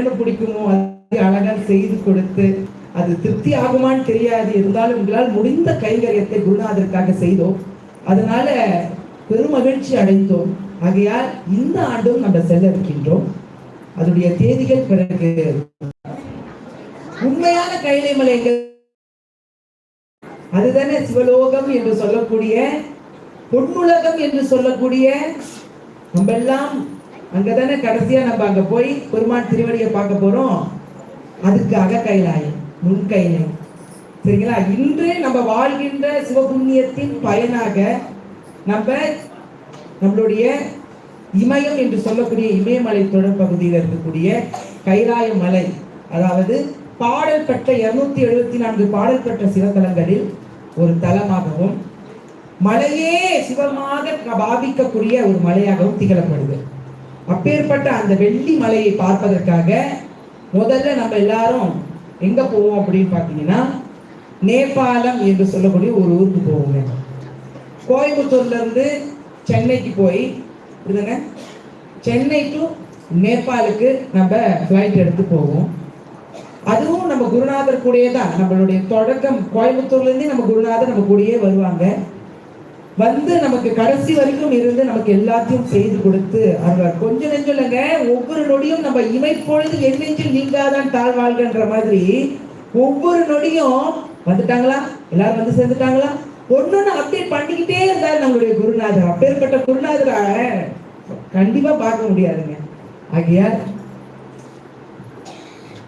என்ன பிடிக்குமோ அதை அழகா செய்து கொடுத்து அது திருப்தி ஆகுமான்னு தெரியாது. இருந்தாலும் உங்களால் முடிந்த கைங்கரியத்தை குருநாதருக்காக செய்தோம். அதனால பெருமகிழ்ச்சி அடைந்தோம். ஆகையால் இந்த ஆண்டும் நம்ம செல்ல இருக்கின்றோம். அதனுடைய தேதிகள் பிறகு. உண்மையான கைலை மலைகள். அதுதானே சிவலோகம் என்று சொல்லக்கூடிய பொன்னுலகம் என்று சொல்லக்கூடிய நம்ம எல்லாம் அங்கதானே கடைசியா நம்ம அங்க போய் பெருமான் திருவடியை பார்க்க போறோம். அதுக்கு கைலாயம் முன் கைலாயம் சரிங்களா? இன்று நம்ம வாழ்கின்ற சிவபுண்ணியத்தின் பயனாக நம்ம நம்மளுடைய இமயம் என்று சொல்லக்கூடிய இமயமலை தொடர் பகுதியில் இருக்கக்கூடிய கைலாய மலை அதாவது பாடல் பெற்ற இருநூத்தி எழுபத்தி நான்கு பாடல் பெற்ற சிவத்தலங்களில் ஒரு தலமாகவும் மலையே சிவமாக பாவிக்கக்கூடிய ஒரு மலையாகவும் திகழப்படுது. அப்பேற்பட்ட அந்த வெள்ளி மலையை பார்ப்பதற்காக முதல்ல நம்ம எல்லாரும் எங்க போவோம் அப்படின்னு பார்த்தீங்கன்னா நேபாளம் என்று சொல்லக்கூடிய ஒரு ஊருக்கு போவோங்க. கோயம்புத்தூர்ல இருந்து சென்னைக்கு போய் இதுங்க சென்னை டு நேபாளுக்கு நம்ம ஃப்ளைட் எடுத்து போவோம். அதுவும் நம்ம குருநாதர் கூடயே தான். நம்மளுடைய தொடக்கம் கோயம்புத்தூர்ல இருந்தே நம்ம குருநாதர் நம்ம கூடயே வருவாங்க. வந்து நமக்கு கடைசி வரைக்கும் இருந்து நமக்கு எல்லாத்தையும் செய்து கொடுத்து அருள்வார். கொஞ்ச நெஞ்சம் இல்லைங்க ஒவ்வொரு நொடியும் நம்ம இமைப்பொழுது என் நெஞ்சில் நீங்காதான் தாழ்வாழ்கின்ற மாதிரி ஒவ்வொரு நொடியும் வந்துட்டாங்களா? எல்லாரும் வந்து சேர்ந்துட்டாங்களா? ஒன்னொன்னு அப்டேட் பண்ணிக்கிட்டே இருந்தார் நம்மளுடைய குருநாதர். அப்பேற்பட்ட குருநாதரை கண்டிப்பா பார்க்க முடியாதுங்க. ஆகியார்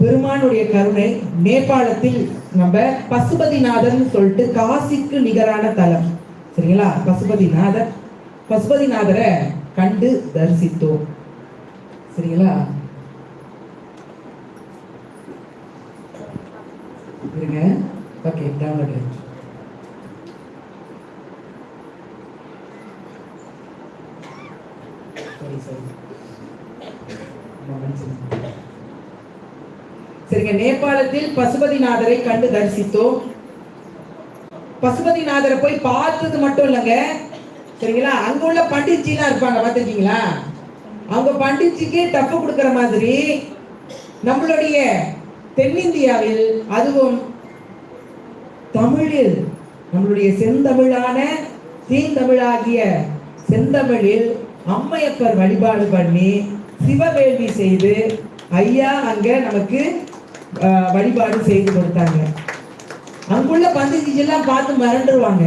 பெருமானுடைய கருணை நேபாளத்தில் நம்ம பசுபதிநாதர்னு சொல்லிட்டு காசிக்கு நிகரான தலம். சரிங்களா? பசுபதிநாதர். பசுபதிநாதரை கண்டு தரிசித்தோம். சரிங்களா? இருங்க. ஓகே டவுன்லோட் ஆயிடுச்சு. சரிங்க நேபாளத்தில் பசுபதிநாதரை கண்டு தரிசித்தோம். பசுபதிநாதரை போய் பார்த்தது மட்டும் இல்லைங்க. சரிங்களா? அங்க உள்ள பண்டிட்ஜிலாம் இருப்பாங்க பார்த்துருக்கீங்களா? அவங்க பண்டிட்ஜிக்கு டப்பு கொடுக்குற மாதிரி நம்மளுடைய தென்னிந்தியாவில் அதுவும் தமிழில் நம்மளுடைய செந்தமிழான தீந்தமிழாகிய செந்தமிழில் அம்மையப்பர் வழிபாடு பண்ணி சிவவேள்வி செய்து ஐயா அங்க நமக்கு வழிபாடு செய்து கொடுத்தாங்க. அங்குள்ள பந்திஜி எல்லாம் பார்த்து மிரண்டுருவாங்க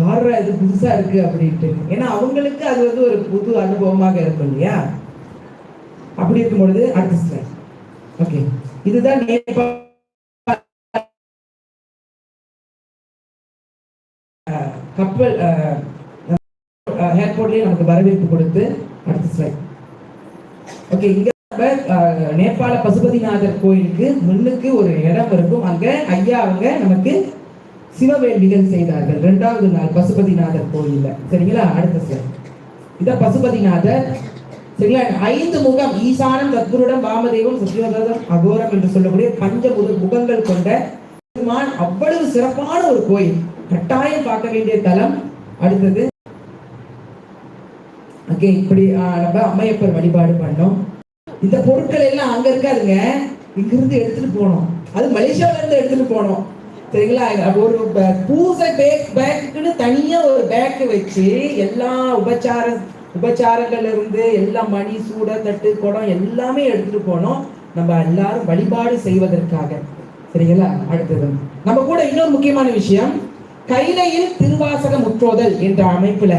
யாரா இது புதுசா இருக்கு அப்படின்ட்டு. ஏன்னா அவங்களுக்கு அது வந்து ஒரு புது அனுபவமாக இருக்கும் இல்லையா? அப்படி இருக்கும் பொழுது அடுத்த ஸ்லைட். ஓகே. இதுதான் கப்பல் ஏர்போர்ட்லயே நமக்கு வரவேற்பு கொடுத்து அடுத்த ஸ்லைட். ஓகே இங்க நேபாள பசுபதிநாதர் கோயிலுக்கு முன்னுக்கு ஒரு இடம் இருக்கும். அங்க ஐயா அவங்க நமக்கு சிவவேள்விகள் செய்தார்கள். இரண்டாவது நாள் பசுபதிநாதர் கோயில்ல. சரிங்களா? அடுத்த சார் இத பசுபதிநாதர். சரிங்களா? ஐந்து முகம் ஈசானம் தத்புருடம் வாமதேவம் சத்யோதம் அகோரம் என்று சொல்லக்கூடிய பஞ்ச முகங்கள் கொண்ட பெருமான். அவ்வளவு சிறப்பான ஒரு கோயில். கட்டாயம் பார்க்க வேண்டிய தலம். அடுத்தது ஓகே இப்படி நம்ம அம்மையப்பர் வழிபாடு பண்ணோம். இந்த பொருட்கள் எல்லாம் அங்க இருக்காதுங்க. இங்கிருந்து எடுத்துட்டு போனோம் அது மலேசியாவில இருந்து எடுத்துட்டு போனோம் சரிங்களா? ஒரு பூசை பேக் பேக்குன்னு தனியா ஒரு பேக் வச்சு எல்லா உபச்சார உபச்சாரங்கள்ல இருந்து எல்லா மணி சூட தட்டு குடம் எல்லாமே எடுத்துட்டு போனோம் நம்ம எல்லாரும் வழிபாடு செய்வதற்காக. சரிங்களா? அடுத்தது. நம்ம கூட இன்னொரு முக்கியமான விஷயம். கைலையில் திருவாசக முற்றோதல் என்ற அமைப்புல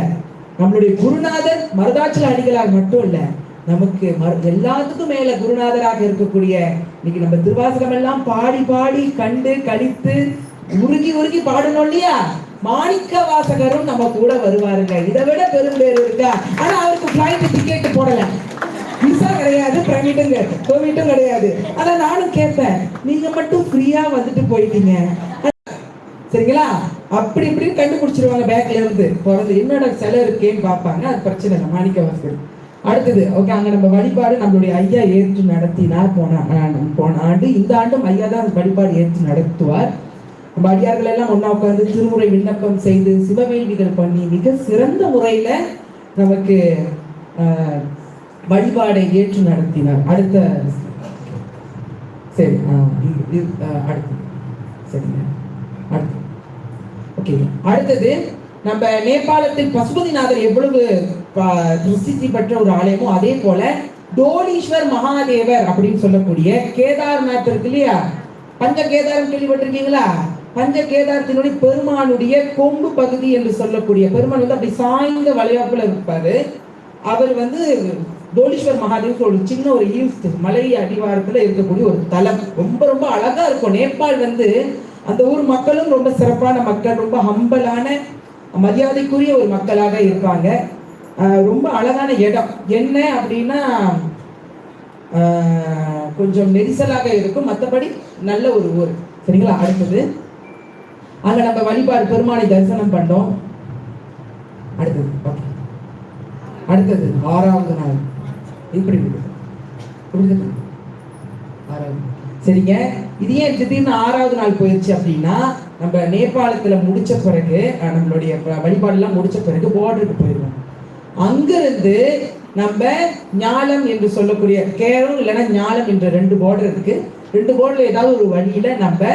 நம்மளுடைய குருநாதர் மருதாச்சல அடிகளார் மட்டும் இல்லை நமக்கு எல்லாத்துக்கும் மேல குருநாதராக இருக்கக்கூடிய இன்னைக்கு நம்ம திருவாசகம் எல்லாம் பாடி பாடி கண்டு கழித்து உருகி உருகி பாடணும் இல்லையா? மாணிக்க வாசகரும் நம்ம கூட வருவாருங்க. இதை விட பெரும் இருக்கா? ஆனா அவருக்கு பிளைட் டிக்கெட் போடல. விசா கிடையாது பிரைவேட்டும் கோவிட்டும் கிடையாது. ஆனா நானும் கேட்பேன். நீங்க மட்டும் ஃப்ரீயா வந்துட்டு போயிட்டீங்க. சரிங்களா? அப்படி இப்படின்னு கண்டுபிடிச்சிருவாங்க பேக்ல இருந்து. பிறந்து என்னோட செலவு இருக்கேன்னு பார்ப்பாங்க. அது பிரச்சனை இல்லை. மாணிக்க வாசகர். அடுத்தது ஓகே அங்க நம்ம வழிபாடு நம்மளுடைய ஐயா ஏற்று நடத்தினார் போன போன ஆண்டு. இந்த ஆண்டும் ஐயா தான் அந்த வழிபாடு ஏற்று நடத்துவார். நம்ம அடியார்கள் எல்லாம் ஒண்ணா உட்கார்ந்து திருமுறை விண்ணப்பம் செய்து சிவவேள்விகள் பண்ணி மிக சிறந்த முறையில நமக்கு வழிபாடை ஏற்று நடத்தினார். அடுத்த சரி ஆ, அடுத்து சரிங்க. அடுத்து ஓகே அடுத்தது நம்ம நேபாளத்தில் பசுபதிநாதர் எவ்வளவு ப- பிரசித்தி பெற்ற ஒரு ஆலயமோ அதே போல டோலீஸ்வர் மகாதேவர் அப்படின்னு சொல்லக்கூடிய கேதார்நாத் இருக்கு இல்லையா? பஞ்ச கேதாரம் கேள்விப்பட்டிருக்கீங்களா? பஞ்ச கேதாரத்தினுடைய பெருமானுடைய கொம்பு பகுதி என்று சொல்லக்கூடிய பெருமான் வந்து அப்படி சாய்ந்த வளையாப்புல இருப்பாரு. அவர் வந்து தோலீஸ்வர் மகாதேவ் ஒரு சின்ன ஒரு ஹில்ஸ் மலை அடிவாரத்துல இருக்கக்கூடிய ஒரு தலம். ரொம்ப ரொம்ப அழகா இருக்கும். நேபாள் வந்து அந்த ஊர் மக்களும் ரொம்ப சிறப்பான மக்கள் ரொம்ப ஹம்பலான மரியாதைக்குரிய ஒரு மக்களாக இருப்பாங்க. ரொம்ப அழகான இடம். என்ன அப்படின்னா கொஞ்சம் நெரிசலாக இருக்கும். மற்றபடி நல்ல ஒரு ஊர். சரிங்களா? அடுத்தது. அங்கே நம்ம வழிபாடு பெருமானை தரிசனம் பண்ணோம். அடுத்தது. ஓகே. அடுத்தது. ஆறாவது நாள். இப்படி விடு. ஆறாவது சரிங்க. இது ஏன் திடீர்னு ஆறாவது நாள் போயிடுச்சு அப்படின்னா நம்ம நேபாளத்தில் முடித்த பிறகு நம்மளுடைய வ- வழிபாடெல்லாம் முடித்த பிறகு பார்டருக்கு போயிடுவோம் அங்கிருந்து நம்ம ஞாலம் என்று சொல்லக்கூடிய கேரளம் இல்லைன்னா ஞாலம் என்ற ரெண்டு பார்டர் இருக்கு. ரெண்டு பார்டர்ல ஏதாவது ஒரு வழியில நம்ம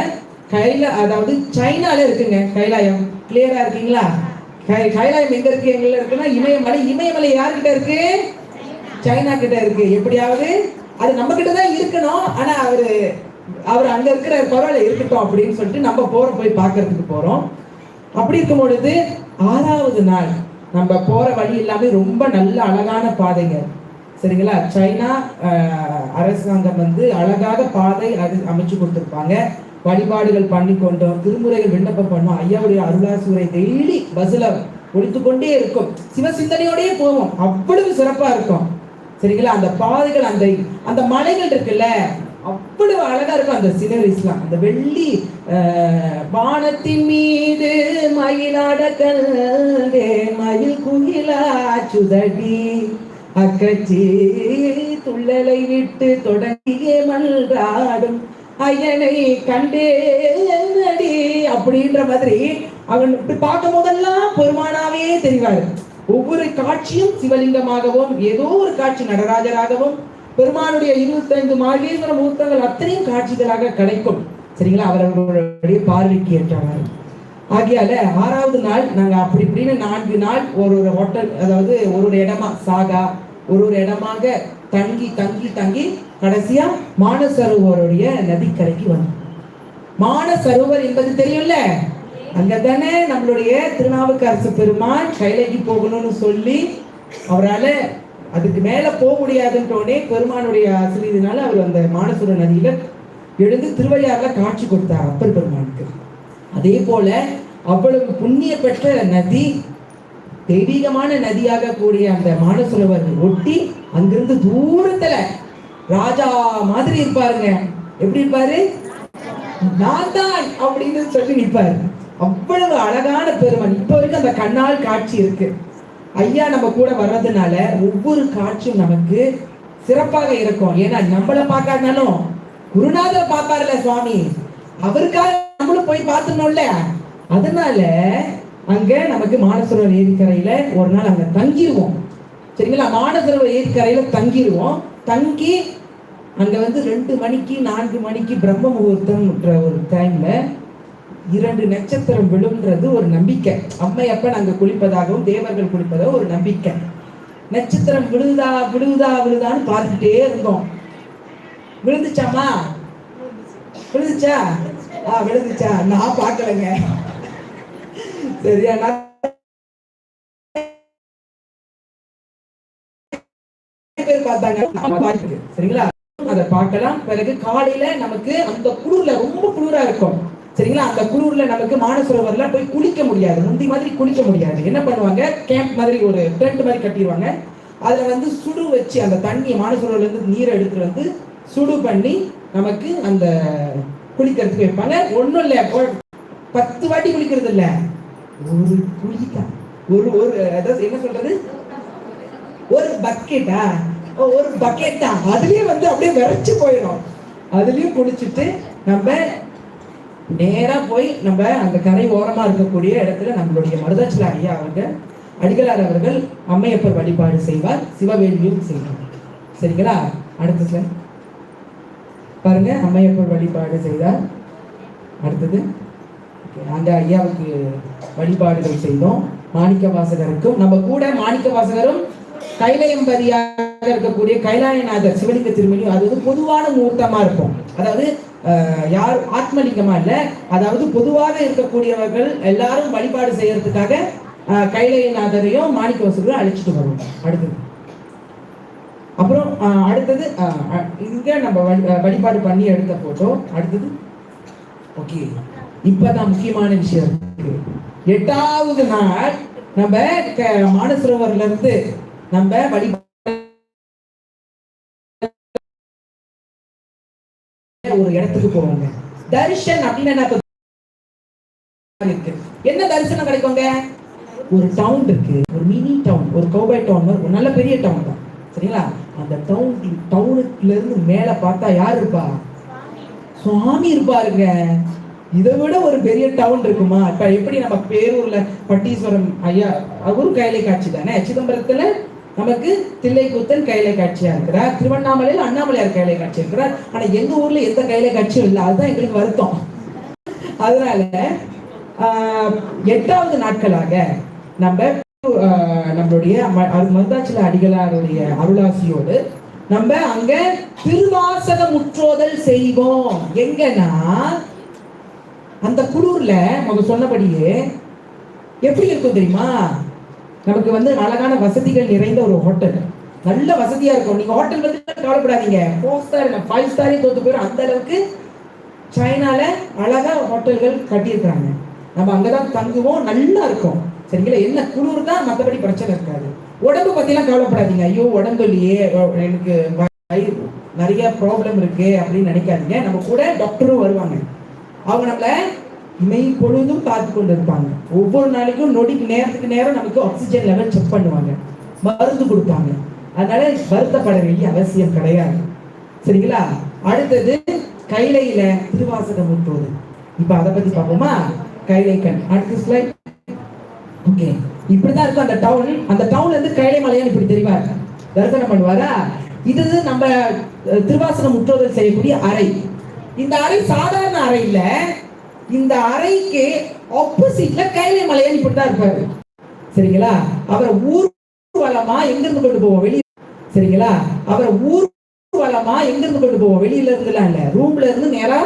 கைல அதாவது சைனால இருக்குங்க கைலாயம். கிளியரா இருக்கீங்களா? கை- கைலாயம் எங்க இருக்கு? எங்க இருக்குன்னா இமயமலை இமயமலை யார்கிட்ட இருக்கு? சைனா கிட்ட இருக்கு. எப்படியாவது? அது நம்ம கிட்ட தான் இருக்கணும். ஆனா அவரு அவர் அங்க இருக்கிற பரவாயில்ல இருக்கட்டும் அப்படின்னு சொல்லிட்டு நம்ம போற போய் பார்க்கறதுக்கு போறோம். அப்படி இருக்கும் பொழுது ஆறாவது நாள் நம்ம போற வழி எல்லாமே ரொம்ப நல்ல அழகான பாதைங்க. சரிங்களா? சைனா அரசாங்கம் வந்து அழகாக பாதை அது அமைச்சு கொடுத்துருப்பாங்க. வழிபாடுகள் பண்ணி கொண்டோம் திருமுறைகள் விண்ணப்பம் பண்ணோம். ஐயாவுடைய அருளாசூரை டெய்லி பஸ்ல ஒழித்து கொண்டே இருக்கும். சிவசிந்தனையோடயே போவோம். அவ்வளவு சிறப்பா இருக்கும். சரிங்களா? அந்த பாதைகள் அந்த அந்த மலைகள் இருக்குல்ல அவ்வளவு அழகா இருக்கும் அந்த சினரிஸ்லாம் அந்த வெள்ளி வானத்தின் மீது மயிலாட கண்டே மயில் குயிலா சுதடி அக்கச்சி துள்ளலை விட்டு தொடங்கிய மன்றாடும் ஐயனை கண்டேனடி அப்படின்ற மாதிரி அவன் இப்படி பார்க்கும் போதெல்லாம் பெருமானாவே தெரிவாரு. ஒவ்வொரு காட்சியும் சிவலிங்கமாகவும் ஏதோ ஒரு காட்சி நடராஜராகவும் பெருமானுடைய இருபத்தைந்து மாகேஸ்வர முகூர்த்தங்கள் அத்தனையும் காட்சிகளாக கிடைக்கும். சரிங்களா? அவர் அவர்களுடைய பார்வைக்கு ஏற்றவாறு. ஆகையால ஆறாவது நாள் நாங்க அப்படி இப்படின்னு நான்கு நாள் ஒரு ஒரு ஹோட்டல் அதாவது ஒரு ஒரு இடமா சாகா ஒரு ஒரு இடமாக தங்கி தங்கி தங்கி கடைசியா மானசரோவருடைய நதிக்கரைக்கு வந்தோம். மானசரோவர் என்பது தெரியும்ல? அங்க தானே நம்மளுடைய திருநாவுக்கரசு பெருமாள் கைலைக்கு போகணும்னு சொல்லி அவரால் அதுக்கு மேல போக முடியாதுன்றோடனே பெருமானுடைய ஆசிரியத்தினால அவர் அந்த மானசுர நதியில எழுந்து திருவையாறுல காட்சி கொடுத்தார் அப்பர் பெருமானுக்கு. அதே போல அவ்வளவு புண்ணிய பெற்ற நதி தெய்வீகமான நதியாக கூடிய அந்த மானசுரவர் ஒட்டி அங்கிருந்து தூரத்துல ராஜா மாதிரி இருப்பாருங்க. எப்படி இருப்பாரு? நான் தான் அப்படின்னு சொல்லி நிற்பாரு அவ்வளவு அழகான பெருமன். இப்ப வரைக்கும் அந்த கண்ணால் காட்சி இருக்கு. ஐயா நம்ம கூட வர்றதுனால ஒவ்வொரு காட்சியும் நமக்கு சிறப்பாக இருக்கும். ஏன்னா நம்மள பார்க்காதனாலும் குருநாதர் பார்ப்பார்ல சுவாமி. அவருக்காக நம்மளும் போய் பார்த்துனோம்ல அதனால அங்க நமக்கு மானசரோவர் ஏரிக்கரையில ஒரு நாள் அங்க தங்கிடுவோம் சரிங்களா? மானசரோவர் ஏரிக்கரையில தங்கிடுவோம் தங்கி அங்க வந்து ரெண்டு மணிக்கு நான்கு மணிக்கு பிரம்ம முகூர்த்தம்ன்ற ஒரு டைம்ல இரண்டு நட்சத்திரம் விழுன்றது ஒரு நம்பிக்கை. அம்மையப்பன் நாங்க குளிப்பதாகவும் தேவர்கள் குளிப்பதாகவும் ஒரு நம்பிக்கை. நட்சத்திரம் விழுதா விழுதா விழுதான்னு பார்த்துட்டே இருந்தோம். விழுந்துச்சாமா விழுந்துச்சா? ஆ விழுந்துச்சா? நான் பார்க்கலங்க. சரியா நான் பேர் பார்த்தாங்க. சரிங்களா? அதை பார்க்கலாம். பிறகு காலையில நமக்கு அந்த குளிர்ல ரொம்ப குளிரா இருக்கும். சரிங்களா? அந்த குளூர்ல நமக்கு மானசரோவர்ல போய் குளிக்க முடியாது. முந்தி மாதிரி குளிக்க முடியாது. என்ன பண்ணுவாங்க? கேம்ப் மாதிரி ஒரு டென்ட் மாதிரி கட்டிடுவாங்க. அதுல வந்து சுடு வச்சு அந்த தண்ணி மானசரோவர்ல இருந்து நீரை எடுத்து வந்து சுடு பண்ணி நமக்கு அந்த குளிக்கிறதுக்கு வைப்பாங்க. ஒண்ணும் இல்ல. பத்து வாட்டி குளிக்கிறது இல்ல. ஒரு குளிதான் ஒரு ஒரு அதாவது என்ன சொல்றது? ஒரு பக்கெட்டா ஒரு பக்கெட் தான் அதுலயே வந்து அப்படியே விரைச்சு போயிடும். அதுலயும் குளிச்சுட்டு நம்ம நேராக போய் நம்ம அந்த கரை ஓரமாக இருக்கக்கூடிய இடத்துல நம்மளுடைய மருதாச்சல ஐயா அவங்க அடிகளார் அவர்கள் அம்மையப்பர் வழிபாடு செய்வார் சிவவேலியும் செய்வார். சரிங்களா? அடுத்த சார் பாருங்க அம்மையப்பர் வழிபாடு செய்தார். அடுத்தது Okay, ஐயாவுக்கு வழிபாடுகள் செய்தோம். மாணிக்க வாசகருக்கும் நம்ம கூட மாணிக்க வாசகரும் கைலயம்பதியாக இருக்கக்கூடிய கைலாயநாதர் சிவலிங்க திருமணியும் அது வந்து பொதுவான முகூர்த்தமா இருக்கும். அதாவது யார் ஆத்மலிங்கமா இல்ல அதாவது பொதுவாக இருக்கக்கூடியவர்கள் எல்லாரும் வழிபாடு செய்யறதுக்காக அஹ், மாணிக்க வசூலும் அழைச்சிட்டு வருவாங்க. அடுத்தது. அப்புறம் அடுத்தது இங்க நம்ம வழி- வழிபாடு பண்ணி எடுத்த போட்டோ அடுத்தது. ஓகே. இப்பதான் முக்கியமான விஷயம். எட்டாவது நாள் நம்ம மானசரோவர்ல இருந்து நம்ம வழிபாடு ஒரு இடத்துக்கு போவாங்க. தரிசன் அப்படின்னு என்ன இருக்கு. என்ன தரிசனம் கிடைக்குங்க? ஒரு டவுன் இருக்கு. ஒரு மினி டவுன் ஒரு கௌபாய் டவுன் ஒரு நல்ல பெரிய டவுன் தான். சரிங்களா? அந்த டவுன் டவுனுக்குல இருந்து மேல பார்த்தா யார் இருப்பா? சுவாமி இருப்பாருங்க. இதை விட ஒரு பெரிய டவுன் இருக்குமா? இப்ப எப்படி நம்ம பேரூர்ல பட்டீஸ்வரம் ஐயா அவரும் கைலை காட்சி தானே? சிதம்பரத்துல நமக்கு தில்லைக்கூத்தன் கைலை காட்சியா இருக்கிறார் திருவண்ணாமலையில் அண்ணாமலையார் கைலை காட்சி இருக்கிறார். ஆனா எங்க ஊர்ல எந்த கைலை காட்சியும் இல்லை. அதுதான் எங்களுக்கு வருத்தம். அதனால எட்டாவது நாட்களாக நம்ம நம்மளுடைய ம- மருதாச்சல அடிகளாருடைய அருளாசியோடு நம்ம அங்க திருவாசக முற்றோதல் செய்வோம். எங்கன்னா அந்த குளூர்ல அவங்க சொன்னபடியே எப்படி இருக்கும் தெரியுமா? நமக்கு வந்து அழகான வசதிகள் நிறைந்த ஒரு ஹோட்டல் நல்ல வசதியா இருக்கும். நீங்க ஹோட்டல் வந்து கவலைப்படாதீங்க. ஃபோர் ஸ்டார் ஃபைவ் ஸ்டாரே தோத்து போயிடும் அந்த அளவுக்கு சைனால அழகா ஹோட்டல்கள் கட்டியிருக்கிறாங்க. நம்ம அங்கதான் தங்குவோம் நல்லா இருக்கும். சரிங்களா? என்ன குளிர் தான் மற்றபடி பிரச்சனை இருக்காது. உடம்பு பத்திலாம் கவலைப்படாதீங்க. ஐயோ உடம்பு இல்லையே. எனக்கு நிறைய ப்ராப்ளம் இருக்கு அப்படின்னு நினைக்காதீங்க. நம்ம கூட டாக்டரும் வருவாங்க. அவங்க நம்மள மெய் பொழுதும் பார்த்து கொண்டு இருப்பாங்க ஒவ்வொரு நாளைக்கும் நொடிக்கு நேரத்துக்கு நேரம் நமக்கு ஆக்சிஜன் லெவல் செக் பண்ணுவாங்க. மருந்து கொடுப்பாங்க. அதனால வருத்தப்பட வேண்டிய அவசியம் கிடையாது. சரிங்களா? அடுத்தது கைலையில திருவாசகம் முற்றோது இப்ப அதை பத்தி பார்ப்போமா? கைலை கண். அடுத்த ஸ்லைட் ஓகே இப்படிதான் இருக்கும் அந்த டவுன் அந்த டவுன்ல இருந்து கைலை மலையான் இப்படி தெரிவார் தரிசனம் பண்ணுவாரா? இது நம்ம திருவாசனம் முற்றோதல் செய்யக்கூடிய அறை. இந்த அறை சாதாரண அறை இல்லை இந்த அறைக்கு ஆப்போசிட்ல கைலை மலையான் இப்படிதான் இருப்பாரு. சரிங்களா? அவரை ஊர்வலமா எங்கிருந்து கொண்டு போவோம்? வெளியே சரிங்களா? அவரை ஊர்வலமா எங்கிருந்து கொண்டு போவோம்? வெளியில இருந்துலாம் இல்ல. ரூம்ல இருந்து நேரா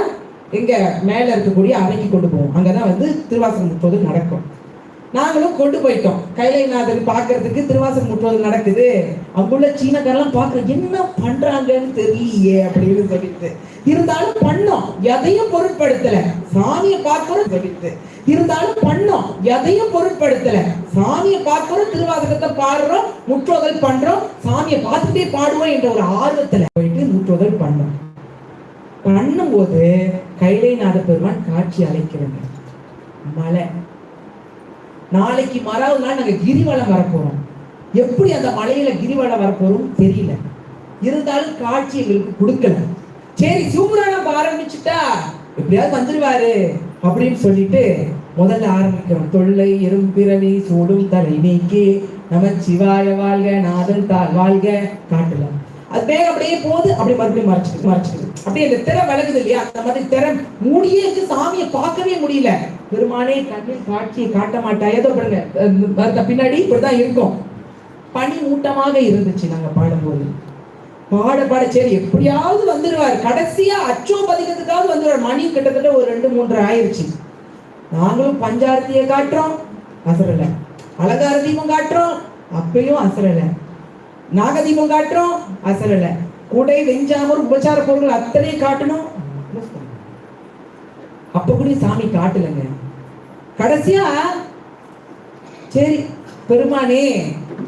எங்க மேல இருக்கக்கூடிய அறைக்கு கொண்டு போவோம். அங்கதான் வந்து திருவாசகம் முப்பது நடக்கும். நாங்களும் கொண்டு போயிட்டோம். கைலைநாதர் பார்க்கறதுக்கு திருவாசன் முற்றுவது நடக்குது. அங்குள்ள சீனக்காரெல்லாம் பார்க்க என்ன பண்றாங்கன்னு தெரியலையே அப்படின்னு சொல்லிட்டு. இருந்தாலும் பண்ணோம். எதையும் பொருட்படுத்தல. சாமியை பார்க்கணும் சொல்லிட்டு. இருந்தாலும் பண்ணோம். எதையும் பொருட்படுத்தல. சாமியை பார்க்கணும் திருவாசகத்தை பாடுறோம் முற்றோதல் பண்றோம். சாமியை பார்த்துட்டே பாடுவோம் என்ற ஒரு ஆர்வத்துல போயிட்டு முற்றோதல் பண்ணோம். பண்ணும்போது கைலைநாத பெருமான் காட்சி அழைக்கிறாங்க மலை. நாளைக்கு மறாவது நாள் நாங்கள் கிரிவலம் வரப்போகிறோம் எப்படி அந்த மலையில் கிரிவலம் வரப்போகிறோம் தெரியல. இருந்தாலும் காட்சி எங்களுக்கு கொடுக்கல. சரி சிவபுராணம் ஆரம்பிச்சுட்டா? எப்படியாவது வந்துருவாரு அப்படின்னு சொல்லிட்டு முதல்ல ஆரம்பிக்கிறோம். தொல்லை எறும்பிறவி சூடும் தலை நீக்கி. நம சிவாய வாழ்க நாதன் தாழ் வாழ்க. காட்டலாம். அது வேக அப்படியே போகுது அப்படி மறுபடியும் மறைச்சிட்டு மறைச்சிட்டு அப்படியே அந்த திறம் விலகுது இல்லையா? அந்த மாதிரி திறம் மூடியே இருக்கு. சாமியை பார்க்கவே முடியல. பெருமானே கண்ணில் காட்சியை காட்ட மாட்டாய். ஏதோ பாருங்க அந்த பின்னாடி இப்படிதான் இருக்கும். பனி மூட்டமாக இருந்துச்சு நாங்க பாடும்போது. பாட பாட சரி எப்படியாவது வந்துருவார். கடைசியா அச்சோ பதிக்கிறதுக்காவது வந்துருவார். மணி கிட்டத்தட்ட ஒரு ரெண்டு மூன்று ஆயிருச்சு. நாங்களும் பஞ்சாரத்தியை காட்டுறோம். அசரல. அலங்கார தீபம் காட்டுறோம். அப்பயும் அசரல. நாகதீபம் காட்டுறோம். இல்லை குடை வெஞ்சாமூர் உபச்சார பொருட்கள் அத்தனை காட்டணும். அப்ப கூட சாமி காட்டலங்க. கடைசியா சரி பெருமானே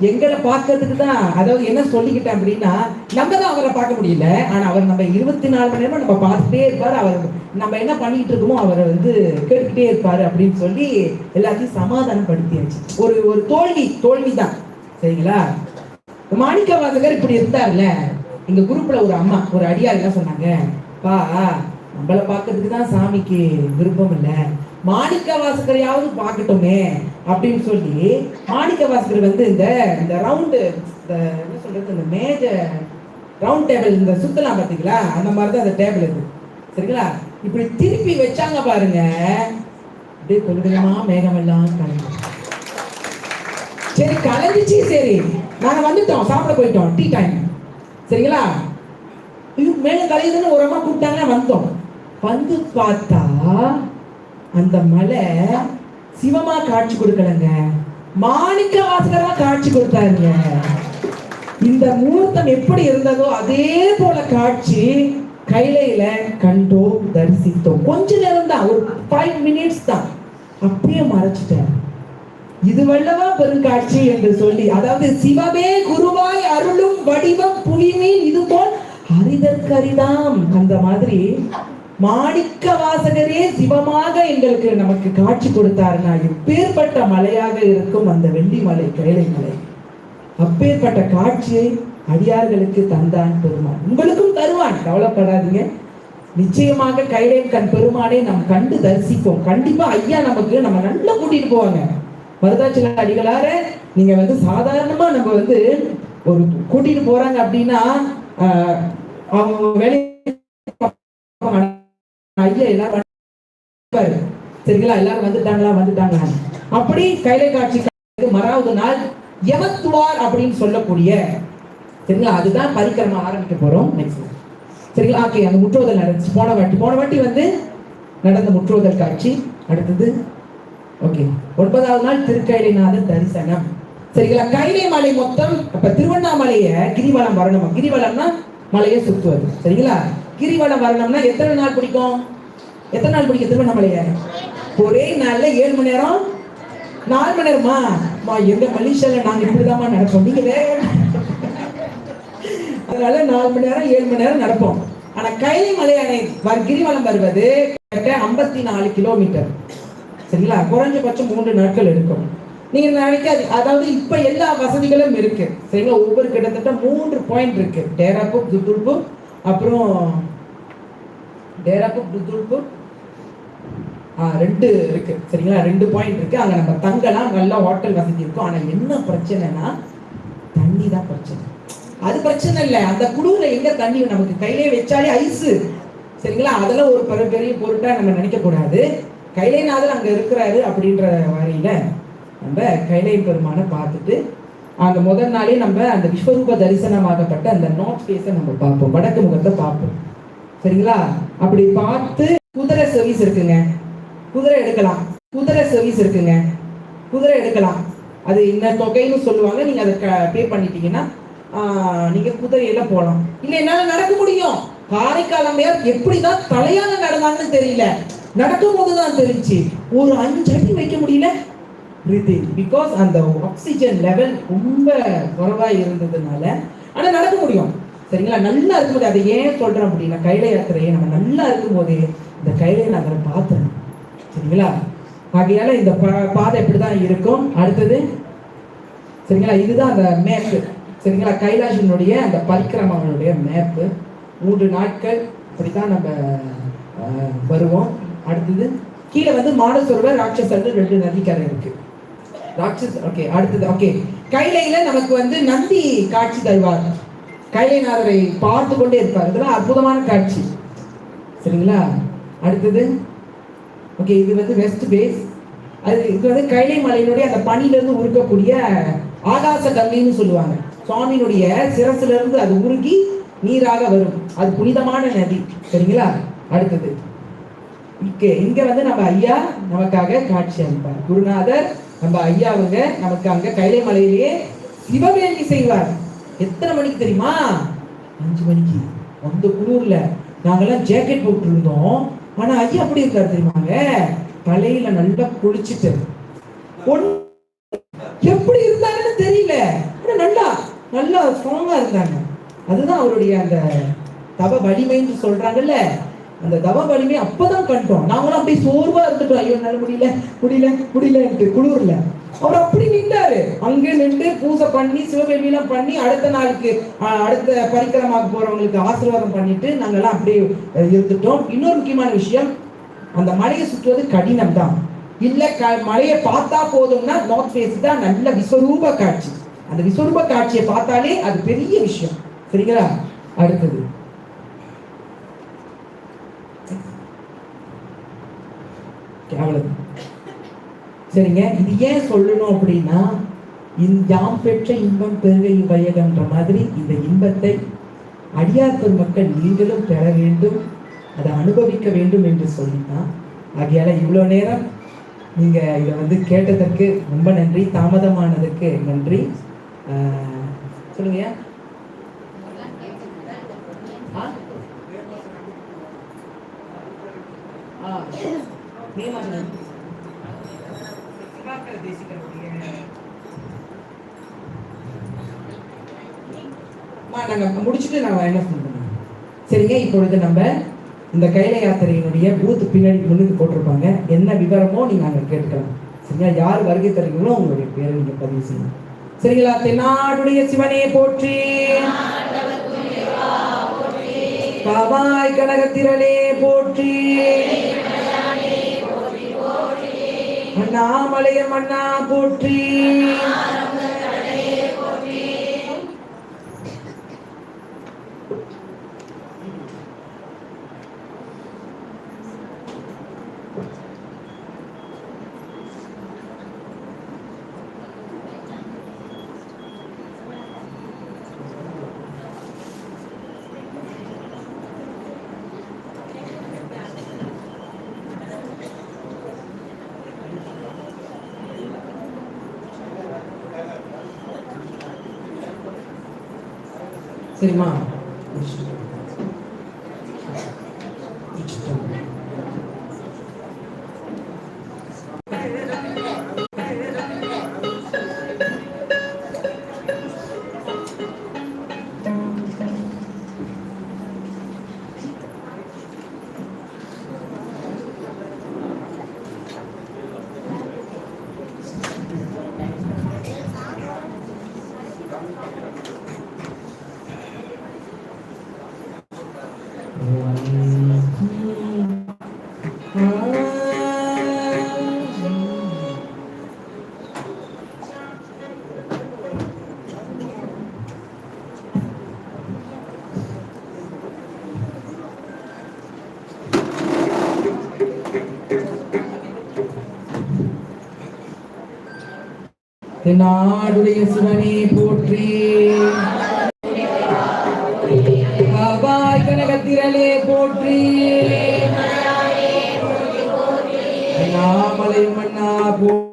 எங்களை பார்க்கறதுக்கு தான் அதாவது என்ன சொல்லிக்கிட்டேன் அப்படின்னா நம்ம தான் அவரை பார்க்க முடியல. ஆனா அவர் நம்ம இருபத்தி நாலு மணி நேரமா நம்ம பார்த்துட்டே இருப்பாரு. அவர் நம்ம என்ன பண்ணிட்டு இருக்கோமோ அவரை வந்து கேட்டுக்கிட்டே இருப்பாரு அப்படின்னு சொல்லி எல்லாத்தையும் சமாதானப்படுத்தியாச்சு. ஒரு ஒரு தோல்வி தோல்வி தான் சரிங்களா? மாணிக்க வாசகர் இப்படி இருந்தார்ல எங்க குரூப்ல ஒரு அம்மா ஒரு அடியார் என்ன சொன்னாங்க பா நம்மள பார்க்கறதுக்கு தான் சாமிக்கு விருப்பம் இல்ல. மாணிக்க வாசகரையாவது பார்க்கட்டுமே அப்படின்னு சொல்லி மாணிக்க வாசகர் வந்து இந்த இந்த ரவுண்டு இந்த என்ன சொல்றது இந்த மேஜ ரவுண்ட் டேபிள் இந்த சுத்தலாம் பார்த்தீங்களா அந்த மாதிரி தான் அந்த டேபிள் இது. சரிங்களா? இப்படி திருப்பி வச்சாங்க பாருங்க. அப்படியே கொஞ்சம் கொஞ்சமா மேகமெல்லாம் கலந்து சரி கலைஞ்சிச்சு சரி. நாங்க வந்துட்டோம் சாப்பிட போயிட்டோம் டீ டைம் சரிங்களா? இது மேல கலையுதுன்னு ஒரு அம்மா கூப்பிட்டாங்க வந்தோம். வந்து பார்த்தா அந்த மலை சிவமா காட்சி கொடுக்கலங்க. மாணிக்க வாசகரா காட்சி கொடுத்தாருங்க. இந்த முகூர்த்தம் எப்படி இருந்ததோ அதே போல காட்சி கைலையில கண்டோம் தரிசித்தோம். கொஞ்ச நேரம் தான் ஒரு ஃபைவ் மினிட்ஸ் தான். அப்படியே மறைச்சிட்டேன். இது வல்லவா பெருங்காட்சி என்று சொல்லி அதாவது சிவமே குருவாய் அருளும் வடிவம் புவிமீன் இது போல் அரிதற்கரிதாம். அந்த மாதிரி மாணிக்க வாசகரே சிவமாக எங்களுக்கு நமக்கு காட்சி கொடுத்தாருன்னா எப்பேற்பட்ட மலையாக இருக்கும் அந்த வெள்ளி மலை கைலை மலை அப்பேற்பட்ட காட்சியை அடியார்களுக்கு தந்தான் பெருமான். உங்களுக்கும் தருவான் கவலைப்படாதீங்க. நிச்சயமாக கைலை கண் பெருமானை நாம் கண்டு தரிசிப்போம். கண்டிப்பா ஐயா நமக்கு நம்ம நல்லா கூட்டிட்டு போவாங்க. மருதாச்சல அடிகளார நீங்க வந்து சாதாரணமா நம்ம வந்து ஒரு கூட்டிட்டு போறாங்க அப்படின்னா அவங்க வேலை ஐயா எல்லாரும் சரிங்களா? எல்லாரும் வந்துட்டாங்களா? வந்துட்டாங்களா அப்படி கைலை காட்சி மறாவது நாள் எவத்துவார் அப்படின்னு சொல்லக்கூடிய சரிங்களா? அதுதான் பரிக்கிரமா ஆரம்பிக்க போறோம். நெக்ஸ்ட் சரிங்களா? ஓகே அந்த முற்றோதல் நடந்துச்சு. போன வாட்டி போன வாட்டி வந்து நடந்த முற்றோதல் காட்சி அடுத்தது ஓகே ஒன்பதாவது நாள் திருக்கைலிநாத தரிசனம். சரிங்களா? கைலை மலை மொத்தம் அப்ப திருவண்ணாமலைய கிரிவலம் வரணுமா? கிரிவலம்னா மலையை சுத்துவது. சரிங்களா? கிரிவலம் வரணும்னா எத்தனை நாள் பிடிக்கும்? எத்தனை நாள் பிடிக்கும் திருவண்ணாமலைய? ஒரே நாள்ல ஏழு மணி நேரம்? நாலு மணி நேரமா? மா எங்க மலேசியால நாங்க இப்படிதாம்மா நடப்போம். நீங்க வேற அதனால நாலு மணி நேரம் ஏழு மணி நேரம் நடப்போம். ஆனா கைலை மலையானை கிரிவலம் வருவது ஐம்பத்தி நாலு கிலோமீட்டர். சரிங்களா? குறைஞ்சபட்சம் மூன்று நாட்கள் எடுக்கும். நீங்க நினைக்காது அதாவது இப்ப எல்லா வசதிகளும் இருக்கு. சரிங்களா? ஒவ்வொரு கிட்டத்தட்ட மூன்று பாயிண்ட் இருக்கு. டேராபுக் துத்துல்பூர் அப்புறம் டேராபுக் துத்துல்பூர் ஆ, ரெண்டு இருக்கு. சரிங்களா? ரெண்டு பாயிண்ட் இருக்கு. அங்க நம்ம தங்கலாம். நல்லா ஹோட்டல் வசதி இருக்கும். ஆனா என்ன பிரச்சனைனா தண்ணி தான் பிரச்சனை. அது பிரச்சனை இல்லை. அந்த குழுவுல எங்க தண்ணி நமக்கு கையிலே வச்சாலே ஐஸு. சரிங்களா? அதெல்லாம் ஒரு பெரிய பொருட்டா நம்ம நினைக்க கூடாது கைலைநாதர் அங்க இருக்கிறாரு அப்படின்ற வரையில நம்ம கைலை பெருமானை பார்த்துட்டு அந்த முதல் நாளே நம்ம அந்த விஸ்வரூப தரிசனமாகப்பட்ட அந்த நார்த் ஃபேஸை நம்ம பார்ப்போம். வடக்கு முகத்தை பார்ப்போம். சரிங்களா? அப்படி பார்த்து குதிரை சர்வீஸ் இருக்குங்க. குதிரை எடுக்கலாம். குதிரை சர்வீஸ் இருக்குங்க. குதிரை எடுக்கலாம். அது என்ன தொகைன்னு சொல்லுவாங்க. நீங்க அதை பே பண்ணிட்டீங்கன்னா நீங்கள் நீங்க குதிரையில போகலாம் இல்லை என்னால நடக்க முடியும். காரைக்காலம் அம்மையார் எப்படிதான் தலையால நடந்தாங்கன்னு தெரியல. நடக்கும் போது தான் தெரிஞ்சு. ஒரு அஞ்சு அடி வைக்க முடியல? பிரீத்திங் பிகாஸ் அந்த ஆக்சிஜன் லெவல் ரொம்ப குறைவா இருந்ததுனால ஆனா நடக்க முடியும். சரிங்களா? நல்லா இருக்கும்போது அதை ஏன் சொல்றேன் அப்படின்னா கைலை யாத்திரையை நம்ம நல்லா இருக்கும்போதே இந்த கைலை நகரை பார்த்தேன். சரிங்களா? ஆகையால இந்த பா- பாதை இப்படிதான் இருக்கும். அடுத்தது சரிங்களா? இதுதான் அந்த மேப்பு சரிங்களா? கைலாஷினுடைய அந்த பரிக்கிரமங்களுடைய மேப்பு மூன்று நாட்கள் இப்படித்தான் நம்ம வருவோம். அடுத்தது கீழே வந்து மானசரோவர் ராட்சசர்கள் ரெண்டு நதிக்கரை இருக்கு. ராட்சஸ் ஓகே அடுத்தது ஓகே கைலையில நமக்கு வந்து நந்தி காட்சி தருவார். கைலைநாதரை பார்த்து கொண்டே இருப்பார். இதெல்லாம் அற்புதமான காட்சி. சரிங்களா? அடுத்தது ஓகே இது வந்து வெஸ்ட் பேஸ் அது இது வந்து கைலை மலையினுடைய அந்த பனியிலிருந்து உருக்கக்கூடிய ஆகாச கல்லின்னு சொல்லுவாங்க. சுவாமியினுடைய சிரசுல இருந்து அது உருகி நீராக வரும். அது புனிதமான நதி. சரிங்களா? அடுத்தது இங்கே இங்கே வந்து நம்ம ஐயா நமக்காக காட்சி அளிப்பார் குருநாதர் நம்ம ஐயாவுங்க நமக்கு அங்கே கைலை மலையிலேயே சிவவேலி செய்வார். எத்தனை மணிக்கு தெரியுமா? அஞ்சு மணிக்கு. அந்த குளூர்ல நாங்கெல்லாம் ஜாக்கெட் போட்டு இருந்தோம் ஆனா ஐயா அப்படி இருக்காரு தெரியுமாங்க? தலையில நல்லா குளிச்சுட்டு. எப்படி இருந்தாங்கன்னு தெரியல. ஆனா நல்லா நல்லா ஸ்ட்ராங்கா இருந்தாங்க. அதுதான் அவருடைய அந்த தவ வலிமைன்னு சொல்றாங்கல்ல. அந்த தவ வலிமை அப்பதான் கண்டோம். நாங்களும் அப்படியே சோர்வா இருந்துட்டோம். ஐயோ என்னால முடியல முடியல முடியலன்ட்டு குளிர்ல. அவர் அப்படி நின்றாரு அங்கே நின்று பூஜை பண்ணி சிவவேலியெல்லாம் பண்ணி அடுத்த நாளுக்கு அடுத்த பரிக்கிரமாக்கு போறவங்களுக்கு ஆசீர்வாதம் பண்ணிட்டு நாங்கெல்லாம் அப்படியே இருந்துட்டோம். இன்னொரு முக்கியமான விஷயம் அந்த மலையை சுற்றுவது கடினம் தான் இல்ல க- மலையை பார்த்தா போதும்னா நார்த் ஃபேஸ் தான் நல்ல விஸ்வரூப காட்சி. அந்த விஸ்வரூப காட்சியை பார்த்தாலே அது பெரிய விஷயம். சரிங்களா? அடுத்தது. அவ்வளவு சரிங்க? இது ஏன் சொல்லணும் அப்படின்னா இந்த யாம் பெற்ற இன்பம் பெருகை வையகன்ற மாதிரி இந்த இன்பத்தை அடியார் பெருமக்கள் நீங்களும் பெற வேண்டும் அதை அனுபவிக்க வேண்டும் என்று சொல்லித்தான். ஆகையால இவ்வளோ நேரம் நீங்கள் இதை வந்து கேட்டதற்கு ரொம்ப நன்றி தாமதமானதுக்கு நன்றி. சொல்லுங்க. ஆ? ஆ, நீலமணி. சிவாக்கர தேசிகருடைய அம்மா, முடிச்சுட்டு நாங்க என்ன சொல்றோம் சரிங்க இப்பொழுது நம்ம இந்த கைல யாத்திரையினுடைய பூத் பின்னாடி முன்னுக்கு போட்டிருப்பாங்க. என்ன விவரமோ நீங்கள் அங்க கேட்கலாம் சரிங்களா? யார் வருகை தருகிறீங்களோ உங்களுடைய பேரை நீங்க பதிவு செய்யணும் சரிங்களா? தென்னாடுடைய சிவனே போற்றி. பாவாய் கனகத்திரளே போற்றி. அண்ணாமலைய மன்னா போற்றி. சரிம்மா நாடுடைய சிவனே போற்றி. கனகத்திரலே போற்றி. நாமலை மன்னா போ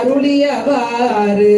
அருளியவாறு.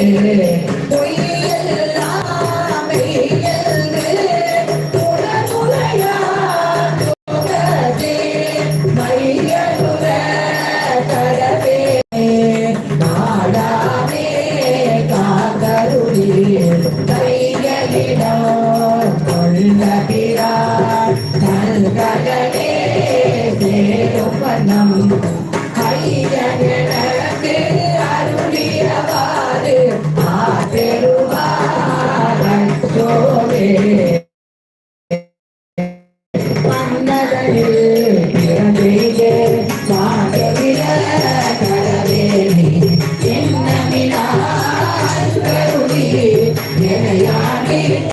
诶。